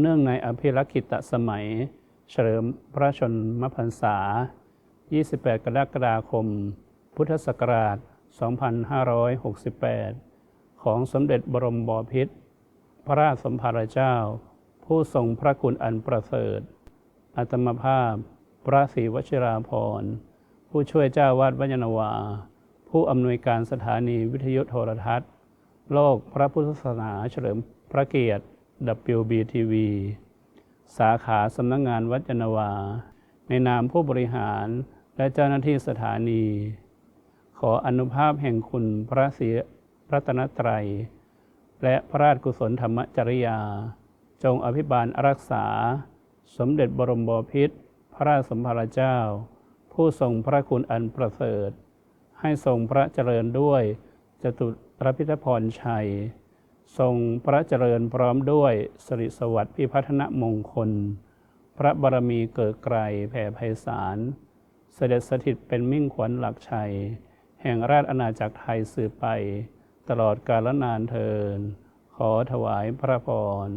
เนื่องในอภิรักขิตสมัย เฉลิมพระชนมพรรษา 28 กรกฎาคม พุทธศักราช 2568 ของสมเด็จบรมบพิตร พระราชสมภารเจ้า ผู้ทรงพระคุณอันประเสริฐ อัตมภาพ พระศรีวชิราภรณ์ผู้ช่วยเจ้าวาดวัญนาวา ผู้อำนวยการสถานีวิทยุโทรทัศน์ โลกพระพุทธศาสนาเฉลิมพระเกียรติ WBTV สาขาสำนักงงานวัจนาวา ในนามผู้บริหารและเจ้าหน้าที่สถานี ขออนุภาพแห่งคุณพระศรีรัตนตรัย และพระราชกุศลธรรมจริยา จงอภิบาลรักษา สมเด็จบรมบพิตรพระราชสมภารเจ้า ผู้ทรงพระคุณอันประเสริฐ ให้ทรงพระเจริญด้วยจตุรพิธพรชัย ทรงพระเจริญพร้อมด้วยสิริสวัสดิ์พิพัฒนมงคล พระบารมีเกิดไกลแผ่ไพศาล เสด็จสถิตเป็นมิ่งขวัญหลักชัย แห่งราชอาณาจักรไทยสืบไป ตลอดกาลนานเทิน ขอถวายพระพร